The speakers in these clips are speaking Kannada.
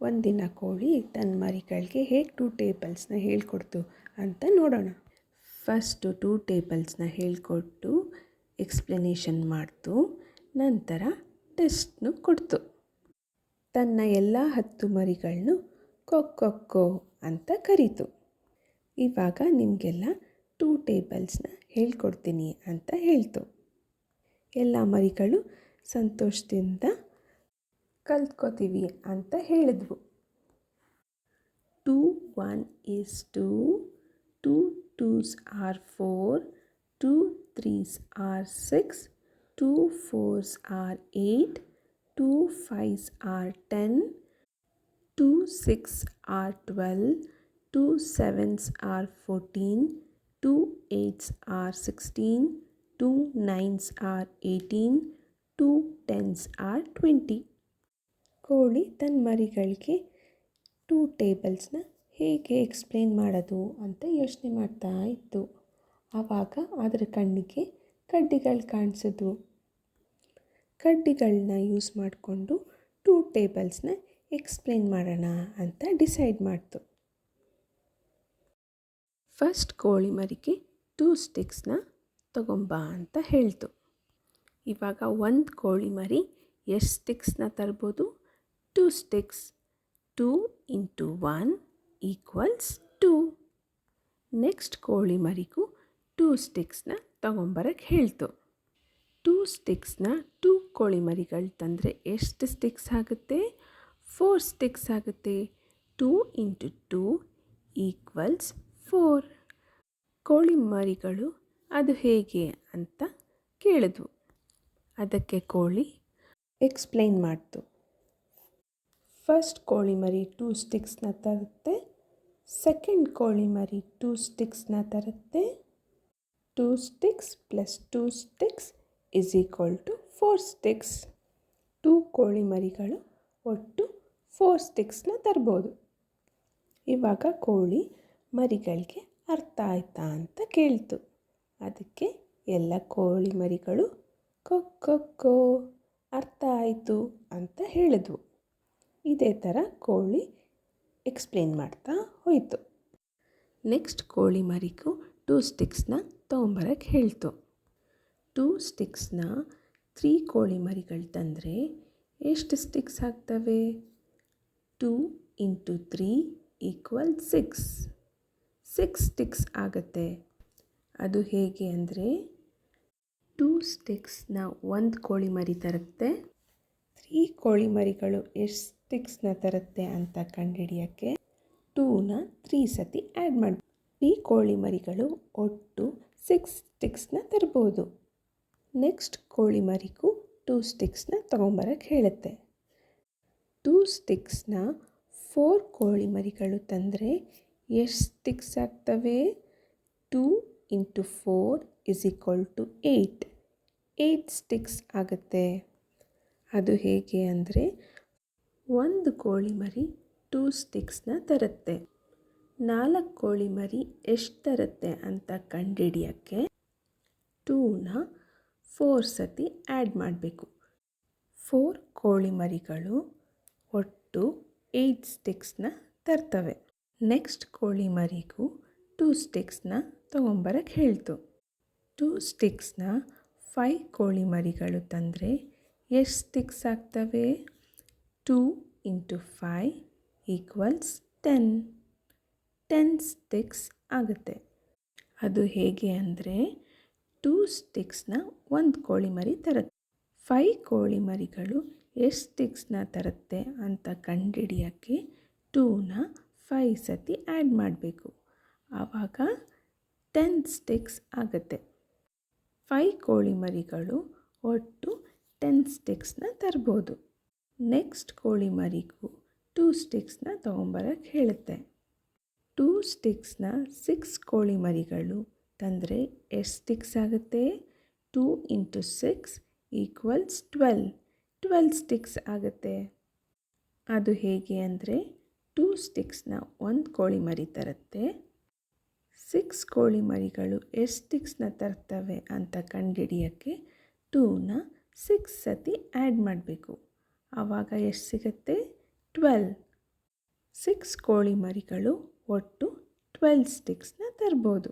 ಒಂದಿನ ಕೋಳಿ ತನ್ನ ಮರಿಗಳಿಗೆ ಹೇಗೆ ಟೂ ಟೇಬಲ್ಸ್ನ ಹೇಳ್ಕೊಡ್ತು ಅಂತ ನೋಡೋಣ. ಫಸ್ಟು ಟೂ ಟೇಬಲ್ಸ್ನ ಹೇಳಿಕೊಟ್ಟು ಎಕ್ಸ್ಪ್ಲನೇಷನ್ ಮಾಡ್ತು, ನಂತರ ಟೆಸ್ಟ್ನು ಕೊಡ್ತು. ತನ್ನ ಎಲ್ಲ ಹತ್ತು ಮರಿಗಳನ್ನು ಕೊಕ್ಕೊಕ್ಕೋ ಅಂತ ಕರೀತು. ಇವಾಗ ನಿಮಗೆಲ್ಲ ಟೂ ಟೇಬಲ್ಸ್ನ ಹೇಳ್ಕೊಡ್ತೀನಿ ಅಂತ ಹೇಳ್ತು. ಎಲ್ಲ ಮರಿಗಳು ಸಂತೋಷದಿಂದ ಕಲ್ತ್ಕೋತೀವಿ ಅಂತ ಹೇಳಿದ್ವು. Two one is two two twos are four two threes are six two fours are eight two fives are ten two six are twelve two sevens are fourteen two eights are sixteen two nines are eighteen two tens are twenty ಕೋಳಿ ತನ್ನ ಮರಿಗಳಿಗೆ ಟೂ ಟೇಬಲ್ಸ್ನ ಹೇಗೆ ಎಕ್ಸ್ಪ್ಲೇನ್ ಮಾಡೋದು ಅಂತ ಯೋಚನೆ ಮಾಡ್ತಾ ಇತ್ತು. ಆವಾಗ ಅದರ ಕಣ್ಣಿಗೆ ಕಡ್ಡಿಗಳು ಕಾಣಿಸಿದ್ವು. ಕಡ್ಡಿಗಳನ್ನ ಯೂಸ್ ಮಾಡಿಕೊಂಡು ಟೂ ಟೇಬಲ್ಸ್ನ ಎಕ್ಸ್ಪ್ಲೇನ್ ಮಾಡೋಣ ಅಂತ ಡಿಸೈಡ್ ಮಾಡ್ತು. ಫಸ್ಟ್ ಕೋಳಿ ಮರಿಗೆ ಟೂ ಸ್ಟಿಕ್ಸ್ನ ತಗೊಂಬ ಅಂತ ಹೇಳ್ತು. ಇವಾಗ ಒಂದು ಕೋಳಿ ಮರಿ ಎಷ್ಟು ಸ್ಟಿಕ್ಸ್ನ ತರ್ಬೋದು? Two sticks two into one equals two next ಕೋಳಿ ಮರಿಗೂ ಟೂ ಸ್ಟಿಕ್ಸ್ನ ತಗೊಂಬರಕ್ಕೆ ಹೇಳ್ತು. ಟೂ ಸ್ಟಿಕ್ಸ್ನ ಟೂ ಕೋಳಿ ಮರಿಗಳು ತಂದರೆ ಎಷ್ಟು ಸ್ಟಿಕ್ಸ್ ಆಗುತ್ತೆ? ಫೋರ್ ಸ್ಟಿಕ್ಸ್ ಆಗುತ್ತೆ. Two into two equals four ಕೋಳಿ ಮರಿಗಳು ಅದು ಹೇಗೆ ಅಂತ ಕೇಳಿದ್ವು. ಅದಕ್ಕೆ ಕೋಳಿ ಎಕ್ಸ್ಪ್ಲೈನ್ ಮಾಡ್ತು. ಫಸ್ಟ್ ಕೋಳಿ ಮರಿ ಟೂ ಸ್ಟಿಕ್ಸ್ನ ತರುತ್ತೆ. ಸೆಕೆಂಡ್ ಕೋಳಿ ಮರಿ ಟೂ ಸ್ಟಿಕ್ಸ್ನ ತರುತ್ತೆ. Two sticks plus two sticks is equal to four sticks two ಕೋಳಿ ಮರಿಗಳು ಒಟ್ಟು ಫೋರ್ ಸ್ಟಿಕ್ಸ್ನ ತರ್ಬೋದು. ಇವಾಗ ಕೋಳಿ ಮರಿಗಳಿಗೆ ಅರ್ಥ ಆಯ್ತಾ ಅಂತ ಕೇಳ್ತು. ಅದಕ್ಕೆ ಎಲ್ಲ ಕೋಳಿ ಮರಿಗಳು ಕೊಕ್ಕೊ ಅರ್ಥ ಆಯಿತು ಅಂತ ಹೇಳಿದ್ವು. ಇದೇ ಥರ ಕೋಳಿ ಎಕ್ಸ್ಪ್ಲೇನ್ ಮಾಡ್ತಾ ಹೋಯಿತು. ನೆಕ್ಸ್ಟ್ ಕೋಳಿ ಮರಿಗೂ ಟೂ ಸ್ಟಿಕ್ಸ್ನ ತೊಗೊಂಬರಕ್ಕೆ ಹೇಳ್ತು. ಟೂ ಸ್ಟಿಕ್ಸ್ನ ತ್ರೀ ಕೋಳಿ ಮರಿಗಳು ತಂದರೆ ಎಷ್ಟು ಸ್ಟಿಕ್ಸ್ ಆಗ್ತವೆ? Two into three equal six six sticks ಆಗುತ್ತೆ. ಅದು ಹೇಗೆ ಅಂದರೆ ಟೂ ಸ್ಟಿಕ್ಸ್ನ ಒಂದು ಕೋಳಿ ಮರಿ ತರುತ್ತೆ. ತ್ರೀ ಕೋಳಿ ಮರಿಗಳು ಎಷ್ಟು ಸ್ಟಿಕ್ಸ್ನ ತರುತ್ತೆ ಅಂತ ಕಂಡುಹಿಡಿಯೋಕ್ಕೆ ಟೂನ ತ್ರೀ ಸತಿ ಆ್ಯಡ್ ಮಾಡಿ, ಈ ಕೋಳಿ ಮರಿಗಳು ಒಟ್ಟು ಸಿಕ್ಸ್ ಸ್ಟಿಕ್ಸ್ನ ತರ್ಬೋದು. ನೆಕ್ಸ್ಟ್ ಕೋಳಿ ಮರಿಗೂ ಟೂ ಸ್ಟಿಕ್ಸ್ನ ತೊಗೊಂಬರಕ್ಕೆ ಹೇಳುತ್ತೆ. ಟೂ ಸ್ಟಿಕ್ಸ್ನ ಫೋರ್ ಕೋಳಿ ಮರಿಗಳು ತಂದರೆ ಎಷ್ಟು ಸ್ಟಿಕ್ಸ್ ಆಗ್ತವೆ? Two into four is equal to eight eight sticks ಆಗುತ್ತೆ. ಅದು ಹೇಗೆ ಅಂದರೆ ಒಂದು ಕೋಳಿ ಮರಿ ಟೂ ಸ್ಟಿಕ್ಸ್ನ ತರುತ್ತೆ. ನಾಲ್ಕು ಕೋಳಿ ಮರಿ ಎಷ್ಟು ತರುತ್ತೆ ಅಂತ ಕಂಡುಹಿಡಿಯೋಕ್ಕೆ ಟೂನ ಫೋರ್ ಸತಿ ಆ್ಯಡ್ ಮಾಡಬೇಕು. ಫೋರ್ ಕೋಳಿ ಮರಿಗಳು ಒಟ್ಟು ಏಯ್ಟ್ ಸ್ಟಿಕ್ಸ್ನ ತರ್ತವೆ. ನೆಕ್ಸ್ಟ್ ಕೋಳಿ ಮರಿಗೂ ಟೂ ಸ್ಟಿಕ್ಸ್ನ ತೊಗೊಂಬರಕ್ಕೆ ಹೇಳ್ತು. ಟೂ ಸ್ಟಿಕ್ಸ್ನ ಫೈ ಕೋಳಿ ಮರಿಗಳು ತಂದರೆ ಎಷ್ಟು ಸ್ಟಿಕ್ಸ್ ಆಗ್ತವೆ? Two into five equals ten ten sticks ಆಗುತ್ತೆ. ಅದು ಹೇಗೆ ಅಂದರೆ ಟೂ ಸ್ಟಿಕ್ಸ್ನ ಒಂದು ಕೋಳಿ ಮರಿ ತರುತ್ತೆ. ಫೈ ಕೋಳಿ ಮರಿಗಳು ಎಷ್ಟು ಸ್ಟಿಕ್ಸ್ನ ತರುತ್ತೆ ಅಂತ ಕಂಡುಹಿಡಿಯೋಕ್ಕೆ ಟೂನ ಫೈ ಸತಿ ಆ್ಯಡ್ ಮಾಡಬೇಕು. ಆವಾಗ ಟೆನ್ ಸ್ಟಿಕ್ಸ್ ಆಗುತ್ತೆ. ಫೈ ಕೋಳಿ ಮರಿಗಳು ಒಟ್ಟು ಟೆನ್ ಸ್ಟಿಕ್ಸ್ನ ತರ್ಬೋದು. ನೆಕ್ಸ್ಟ್ ಕೋಳಿ ಮರಿಗೂ ಟೂ ಸ್ಟಿಕ್ಸ್ನ ತೊಗೊಂಬರಕ್ಕೆ ಹೇಳುತ್ತೆ. ಟೂ ಸ್ಟಿಕ್ಸ್ನ ಸಿಕ್ಸ್ ಕೋಳಿ ಮರಿಗಳು ತಂದರೆ ಎಷ್ಟು ಸ್ಟಿಕ್ಸ್ ಆಗುತ್ತೆ? Two into six equals twelve twelve sticks ಆಗುತ್ತೆ. ಅದು ಹೇಗೆ ಅಂದರೆ ಟೂ ಸ್ಟಿಕ್ಸ್ನ ಒಂದು ಕೋಳಿ ಮರಿ ತರುತ್ತೆ. ಸಿಕ್ಸ್ ಕೋಳಿ ಮರಿಗಳು ಎಷ್ಟು ಸ್ಟಿಕ್ಸ್ನ ತರ್ತವೆ ಅಂತ ಕಂಡುಹಿಡಿಯೋಕ್ಕೆ ಟೂನ ಸಿಕ್ಸ್ ಸತಿ ಆ್ಯಡ್ ಮಾಡಬೇಕು. ಆವಾಗ ಎಷ್ಟು ಸಿಗುತ್ತೆ? ಟ್ವೆಲ್. ಸಿಕ್ಸ್ ಕೋಳಿ ಮರಿಗಳು ಒಟ್ಟು ಟ್ವೆಲ್ ಸ್ಟಿಕ್ಸ್ನ ತರ್ಬೋದು.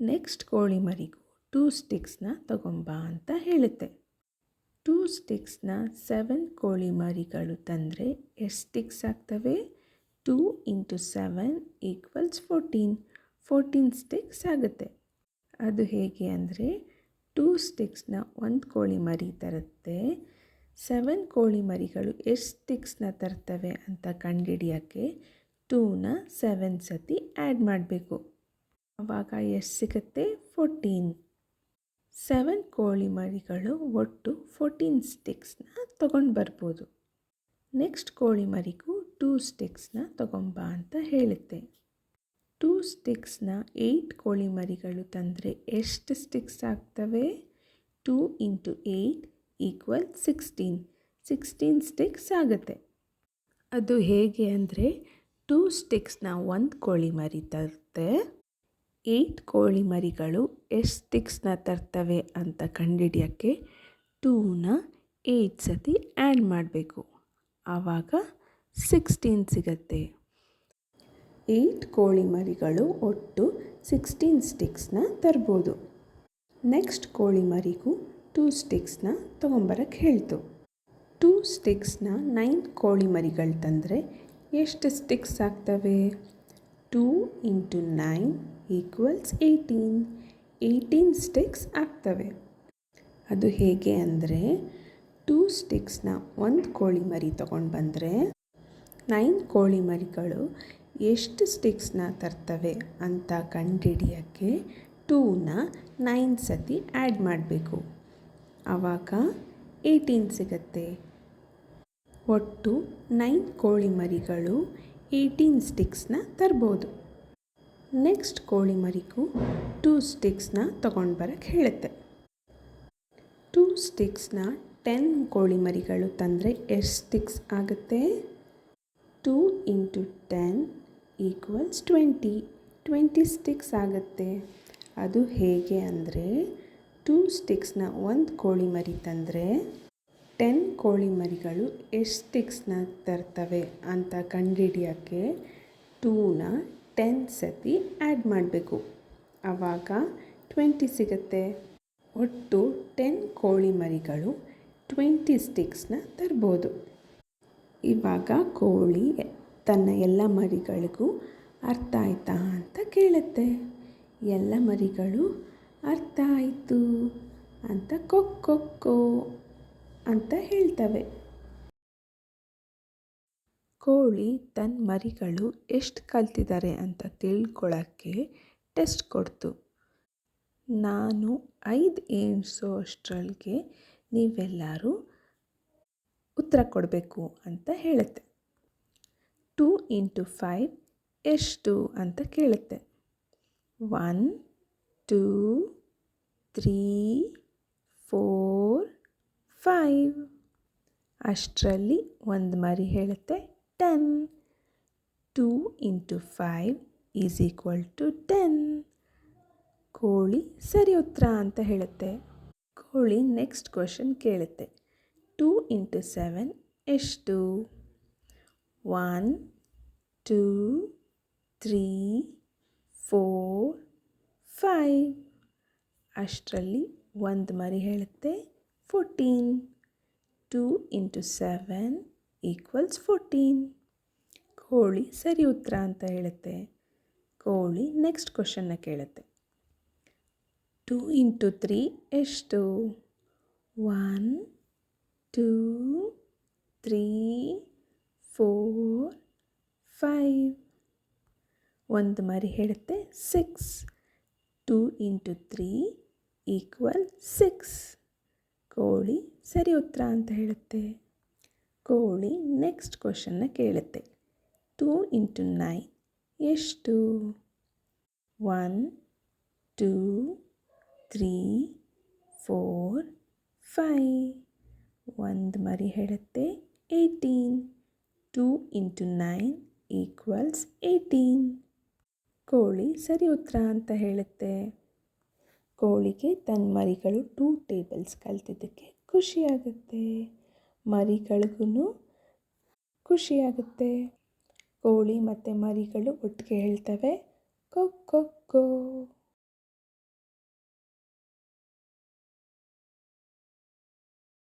ನೆಕ್ಸ್ಟ್ ಕೋಳಿ ಮರಿಗೂ ಟೂ ಸ್ಟಿಕ್ಸ್ನ ತಗೊಂಬ ಅಂತ ಹೇಳುತ್ತೆ. ಟೂ ಸ್ಟಿಕ್ಸ್ನ ಸೆವೆನ್ ಕೋಳಿ ಮರಿಗಳು ತಂದರೆ ಎಷ್ಟು ಸ್ಟಿಕ್ಸ್ ಆಗ್ತವೆ? Two into seven equals fourteen. Fourteen sticks ಆಗುತ್ತೆ. ಅದು ಹೇಗೆ ಅಂದರೆ ಟೂ ಸ್ಟಿಕ್ಸ್ನ ಒಂದು ಕೋಳಿ ಮರಿ ತರುತ್ತೆ. ಸೆವೆನ್ ಕೋಳಿ ಮರಿಗಳು ಎಷ್ಟು ಸ್ಟಿಕ್ಸ್ನ ತರ್ತವೆ ಅಂತ ಕಂಡುಹಿಡಿಯೋಕ್ಕೆ ಟೂನ ಸೆವೆನ್ ಸತಿ ಆ್ಯಡ್ ಮಾಡಬೇಕು. ಆವಾಗ ಎಷ್ಟು ಸಿಗುತ್ತೆ? ಫೋರ್ಟೀನ್ ಸೆವೆನ್ ಕೋಳಿ ಮರಿಗಳು ಒಟ್ಟು ಫೋರ್ಟೀನ್ ಸ್ಟಿಕ್ಸ್ನ ತೊಗೊಂಡು ಬರ್ಬೋದು. ನೆಕ್ಸ್ಟ್ ಕೋಳಿ ಮರಿಗೂ ಟೂ ಸ್ಟಿಕ್ಸ್ನ ತೊಗೊಂಬ ಅಂತ ಹೇಳುತ್ತೆ. ಟೂ ಸ್ಟಿಕ್ಸ್ನ ಏಯ್ಟ್ ಕೋಳಿ ಮರಿಗಳು ತಂದರೆ ಎಷ್ಟು ಸ್ಟಿಕ್ಸ್ ಆಗ್ತವೆ? Two into eight equal sixteen sixteen sticks ಆಗುತ್ತೆ. ಅದು ಹೇಗೆ ಅಂದರೆ ಟೂ ಸ್ಟಿಕ್ಸ್ನ ಒಂದು ಕೋಳಿ ಮರಿ ತರುತ್ತೆ ಏಯ್ಟ್ ಕೋಳಿ ಮರಿಗಳು ಎಷ್ಟು ಸ್ಟಿಕ್ಸ್ನ ತರ್ತವೆ ಅಂತ ಕಂಡುಹಿಡಿಯೋಕ್ಕೆ ಟೂನ ಏಯ್ಟ್ ಸತಿ ಆ್ಯಡ್ ಮಾಡಬೇಕು. ಆವಾಗ ಸಿಕ್ಸ್ಟೀನ್ ಸಿಗತ್ತೆ. ಏಯ್ಟ್ ಕೋಳಿ ಮರಿಗಳು ಒಟ್ಟು ಸಿಕ್ಸ್ಟೀನ್ ಸ್ಟಿಕ್ಸ್ನ ತರ್ಬೋದು. ನೆಕ್ಸ್ಟ್ ಕೋಳಿ ಮರಿಗೂ ಟೂ ಸ್ಟಿಕ್ಸ್ನ ತೊಗೊಂಬರಕ್ಕೆ ಹೇಳ್ತು. ಟೂ ಸ್ಟಿಕ್ಸ್ನ ನೈನ್ ಕೋಳಿ ಮರಿಗಳು ತಂದರೆ ಎಷ್ಟು ಸ್ಟಿಕ್ಸ್ ಆಗ್ತವೆ? Two into nine equals eighteen. Eighteen sticks ಆಗ್ತವೆ. ಅದು ಹೇಗೆ ಅಂದರೆ ಟೂ ಸ್ಟಿಕ್ಸ್ನ ಒಂದು ಕೋಳಿ ಮರಿ ತೊಗೊಂಡು ಬಂದರೆ ನೈನ್ ಕೋಳಿ ಮರಿಗಳು ಎಷ್ಟು ಸ್ಟಿಕ್ಸ್ನ ತರ್ತವೆ ಅಂತ ಕಂಡುಹಿಡಿಯೋಕ್ಕೆ ಟೂನ ನೈನ್ ಸತಿ ಆ್ಯಡ್ ಮಾಡಬೇಕು. ಆವಾಗ ಏಯ್ಟೀನ್ ಸಿಗತ್ತೆ. ಒಟ್ಟು ನೈನ್ ಕೋಳಿ ಮರಿಗಳು ಏಯ್ಟೀನ್ ಸ್ಟಿಕ್ಸ್ನ ತರ್ಬೋದು. ನೆಕ್ಸ್ಟ್ ಕೋಳಿ ಮರಿಗೂ ಟೂ ಸ್ಟಿಕ್ಸ್ನ ತಗೊಂಡು ಬರಕ್ಕೆ ಹೇಳುತ್ತೆ. ಟೂ ಸ್ಟಿಕ್ಸ್ನ ಟೆನ್ ಕೋಳಿ ಮರಿಗಳು ತಂದರೆ ಎಷ್ಟು ಸ್ಟಿಕ್ಸ್ ಆಗುತ್ತೆ? Two into ten equals twenty. Twenty sticks ಆಗುತ್ತೆ. ಅದು ಹೇಗೆ ಅಂದರೆ ಟೂ ಸ್ಟಿಕ್ಸ್ನ ಒಂದು ಕೋಳಿ ಮರಿ ತಂದರೆ ಟೆನ್ ಕೋಳಿ ಮರಿಗಳು ಎಷ್ಟು ಸ್ಟಿಕ್ಸ್ನ ತರ್ತವೆ ಅಂತ ಕಂಡುಹಿಡಿಯೋಕ್ಕೆ ಟೂನ ಟೆನ್ ಸತಿ ಆ್ಯಡ್ ಮಾಡಬೇಕು. ಆವಾಗ ಟ್ವೆಂಟಿ ಸಿಗುತ್ತೆ. ಒಟ್ಟು ಟೆನ್ ಕೋಳಿ ಮರಿಗಳು ಟ್ವೆಂಟಿ ಸ್ಟಿಕ್ಸ್ನ ತರ್ಬೋದು. ಇವಾಗ ಕೋಳಿ ತನ್ನ ಎಲ್ಲ ಮರಿಗಳಿಗೂ ಅರ್ಥ ಆಯ್ತಾ ಅಂತ ಕೇಳುತ್ತೆ. ಎಲ್ಲ ಮರಿಗಳು ಅರ್ಥ ಆಯಿತು ಅಂತ ಕೊಕ್ಕೊಕ್ಕೋ ಅಂತ ಹೇಳ್ತವೆ. ಕೋಳಿ ತನ್ನ ಮರಿಗಳು ಎಷ್ಟು ಕಲ್ತಿದ್ದಾರೆ ಅಂತ ತಿಳ್ಕೊಳ್ಳೋಕ್ಕೆ ಟೆಸ್ಟ್ ಕೊಡ್ತು. ನಾನು ಐದು ಎಣಿಸೋ ಅಷ್ಟರೊಳಗೆ ನೀವೆಲ್ಲರೂ ಉತ್ತರ ಕೊಡಬೇಕು ಅಂತ ಹೇಳುತ್ತೆ. ಟೂ ಇಂಟು ಫೈವ್ ಎಷ್ಟು ಅಂತ ಕೇಳುತ್ತೆ. One two three four five. ಅಷ್ಟರಲ್ಲಿ ಒಂದು ಮರಿ ಹೇಳುತ್ತೆ ten. Two into five is equal to ten. ಕೋಳಿ ಸರಿ ಉತ್ತರ ಅಂತ ಹೇಳುತ್ತೆ. ಕೋಳಿ ನೆಕ್ಸ್ಟ್ ಕ್ವಶನ್ ಕೇಳುತ್ತೆ. ಟೂ ಇಂಟು ಸೆವೆನ್ ಎಷ್ಟು? One, two, three, four five. ಅಷ್ಟರಲ್ಲಿ ಒಂದು ಮರಿ ಹೇಳುತ್ತೆ, fourteen. Two into seven equals fourteen. ಕೋಳಿ ಸರಿ ಉತ್ತರ ಅಂತ ಹೇಳುತ್ತೆ. ಕೋಳಿ ನೆಕ್ಸ್ಟ್ ಕ್ವಶನ್ನ ಕೇಳುತ್ತೆ. ಟೂ ಇಂಟು ತ್ರೀ ಎಷ್ಟು? One, two, three, four, five. ಒಂದು ಮರಿ ಹೇಳುತ್ತೆ, six. Two into three equal six ಕೋಳಿ ಸರಿ ಉತ್ತರ ಅಂತ ಹೇಳುತ್ತೆ. ಕೋಳಿ ನೆಕ್ಸ್ಟ್ ಕ್ವಶನ್ನ ಕೇಳುತ್ತೆ. ಟೂ ಇಂಟು ನೈನ್ ಎಷ್ಟು? One two three four five ಒಂದು ಮರಿ ಹೇಳುತ್ತೆ eighteen two into nine equals eighteen ಕೋಳಿ ಸರಿ ಉತ್ತರ ಅಂತ ಹೇಳುತ್ತೆ. ಕೋಳಿಗೆ ತನ್ನ ಮರಿಗಳು ಟೂ ಟೇಬಲ್ಸ್ ಕಲ್ತಿದ್ದಕ್ಕೆ ಖುಷಿಯಾಗುತ್ತೆ. ಮರಿಗಳಿಗೂ ಖುಷಿಯಾಗುತ್ತೆ. ಕೋಳಿ ಮತ್ತು ಮರಿಗಳು ಒಟ್ಟಿಗೆ ಹೇಳ್ತವೆ, ಕೊ, ಕೋ ಕೋ.